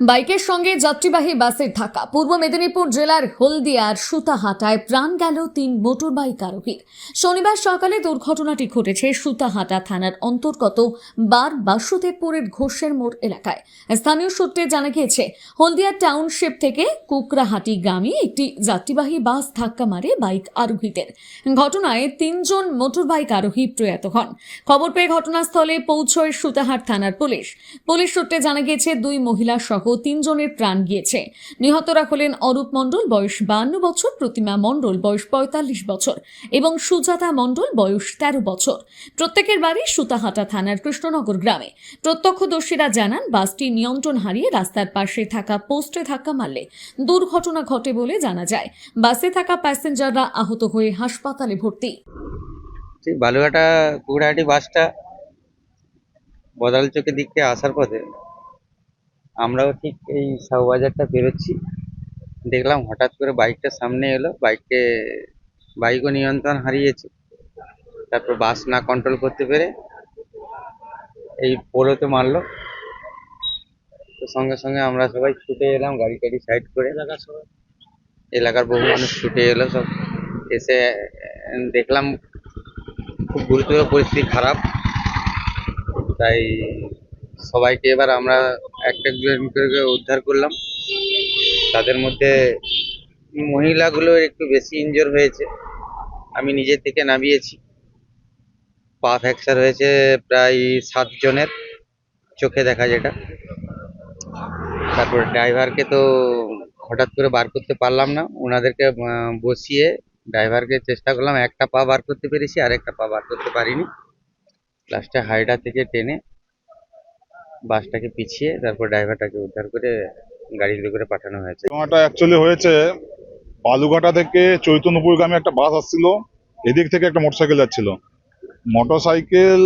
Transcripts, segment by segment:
বাইকের সঙ্গে যাত্রীবাহী বাসের ধাক্কা। পূর্ব মেদিনীপুর জেলার হলদিয়ার সুতাহাটায় প্রাণ গেল তিন মোটর বাইক আরোহীর। শনিবার সকালে দুর্ঘটনাটি ঘটেছে সুতাহাটা থানার অন্তর্গত বার বাসুদেবপুরের ঘোষের মোড় এলাকায়। স্থানীয় সূত্রে জানা গিয়েছে, হলদিয়া টাউনশিপ থেকে কুকরাহাটি গ্রামে একটি যাত্রীবাহী বাস ধাক্কা মারে বাইক আরোহীদের। ঘটনায় তিনজন মোটর বাইক আরোহী প্রয়াত হন। খবর পেয়ে ঘটনাস্থলে পৌঁছয় সুতাহাট থানার পুলিশ। পুলিশ সূত্রে জানা গিয়েছে, দুই মহিলা সহ তিনজনের প্রাণ গিয়েছে। নিহতরা হলেন অরূপ মণ্ডল, বয়স বান্ন বছর, প্রতিমা মণ্ডল, বয়স পঁয়তাল্লিশ বছর এবং সুজাতা মণ্ডল, বয়স তেরো বছর। প্রত্যেকের বাড়ি সুতাহাটা থানার কৃষ্ণনগর গ্রামে। প্রত্যক্ষদর্শীরা জানান, বাসটি নিয়ন্ত্রণ হারিয়ে রাস্তার পাশে থাকা পোস্টে ধাক্কা মারলে দুর্ঘটনা ঘটে বলে জানা যায়। বাসে থাকা প্যাসেঞ্জাররা আহত হয়ে হাসপাতালে ভর্তি। বালুঘাটা কুকুরহাটি বাসটা বদাল থেকে আসার পথে আমরাও ঠিক এই শাহবাজারটা বেরোচ্ছি। দেখলাম হঠাৎ করে বাইকটা সামনে এলো বাইককে বাইকও নিয়ন্ত্রণ হারিয়েছে। তারপর বাস না কন্ট্রোল করতে পেরে এই পোলোতে মারলো। তো সঙ্গে সঙ্গে আমরা সবাই ছুটে এলাম গাড়ি টাড়ি সাইড করে। এলাকার বহু মানুষ ছুটে এলো সব। এসে দেখলাম খুব গুরুতর পরিস্থিতি খারাপ। তাই সবাইকে এবার আমরা একটা একজন করে করে উদ্ধার করলাম। তাদের মধ্যে মহিলাগুলো একটু বেশি ইনজোর হয়েছে। আমি নিজে থেকে নামিয়েছি। পা ফ্র্যাকচার হয়েছে প্রায় সাত জনের চোখে দেখা যেটা। তারপর ড্রাইভারকে তো হঠাৎ করে বার করতে পারলাম না। ওনাদেরকে বসিয়ে ড্রাইভারকে চেষ্টা করলাম। একটা পা বার করতে পেরেছি আর একটা পা বার করতে পারিনি। লাস্টে হাইডা থেকে টেনে বাসটাকে পিছিয়ে তারপর ড্রাইভারটাকে উদ্ধার করে গাড়িতে করে পাঠানো হয়েছে। ঘটনাটা অ্যাকচুয়ালি হয়েছে বালুঘাটা থেকে চৈতন্যপুরগামী একটা বাস আসছিল, এদিক থেকে একটা মোটরসাইকেল যাচ্ছিল। মোটরসাইকেল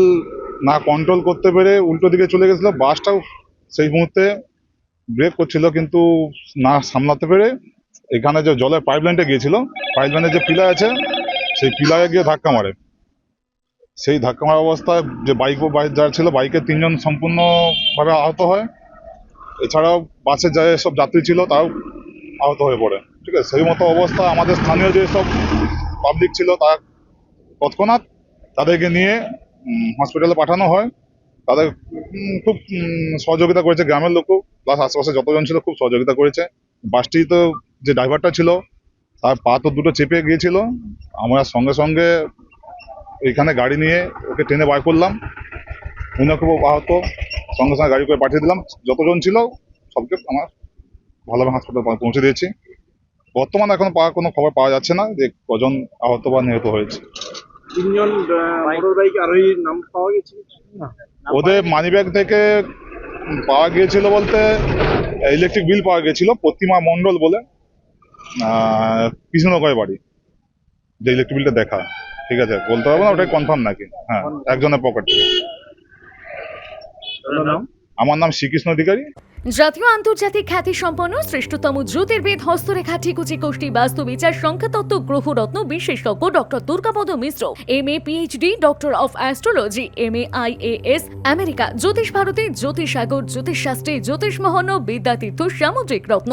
না কন্ট্রোল করতে পেরে উল্টো দিকে চলে গেছিল, বাসটাও সেই মুহূর্তে ব্রেক করছিল কিন্তু না সামলাতে পেরে এখানে যে জলের পাইপ লাইনটা গিয়েছিল পাইপ লাইনের যে পিলার আছে, সেই পিলারে গিয়ে ধাক্কা মারে। সেই ধাক্কা মারা অবস্থায় যে বাইক বাইক যারা ছিল বাইকের তিনজন সম্পূর্ণভাবে আহত হয়। এছাড়াও বাসে যে সব যাত্রী ছিল তাও আহত হয়ে পড়ে। ঠিক আছে? সেই মতো অবস্থা আমাদের স্থানীয় যে সব পাবলিক ছিল, তারা তৎক্ষণাৎ তাদেরকে নিয়ে হসপিটালে পাঠানো হয়। তাদের খুব সহযোগিতা করেছে গ্রামের লোকও। প্লাস আশেপাশে যতজন ছিল, খুব সহযোগিতা করেছে। বাসটি তো যে ড্রাইভারটা ছিল, তার পা তো দুটো চেপে গিয়েছিল। আমরা সঙ্গে সঙ্গে এখানে গাড়ি নিয়ে ওকে ট্রেনে বার করলাম। খুব আহত সঙ্গে সঙ্গে গাড়ি করে পাঠিয়ে দিলাম। যতজন ছিল সবকে আমার ভালোভাবে হাসপাতালে পৌঁছে দিয়েছি। বর্তমানে এখন পাওয়া কোনো খবর পাওয়া যাচ্ছে না যে কজন আহত বা নিহত হয়েছে। তিনজন মোটর বাইক নাম পাওয়া গেছে ওদের মানিব্যাগ থেকে পাওয়া গিয়েছিল বলতে ইলেকট্রিক বিল পাওয়া গিয়েছিল প্রতিমা মণ্ডল বলে আহ, কৃষ্ণনগরের বাড়ি যে ইলেকট্রিক বিলটা দেখা। ঠিক আছে বলতে পারব না ওটাই কনফার্ম নাকি? হ্যাঁ একজনের পকেট থেকে। আমার নাম শ্রীকৃষ্ণ অধিকারী। জাতীয় আন্তর্জাতিক খ্যাতি সম্পন্ন শ্রেষ্ঠতম জ্যোতির্বিদ হস্তরেখা ঠিকুচি কোষ্ঠী বাস্তু বিচার সংখ্যাতত্ত্ব গ্রহরত্ন বিশেষজ্ঞ doctor Durgapada Mishra. M A PhD doctor of astrology M A IAS America জ্যোতিষ ভারতী জ্যোতিষসাগর জ্যোতিষশাস্ত্রী জ্যোতিষ মহন্ন বিদ্যাতীর্থ সামুদ্রিক রত্ন।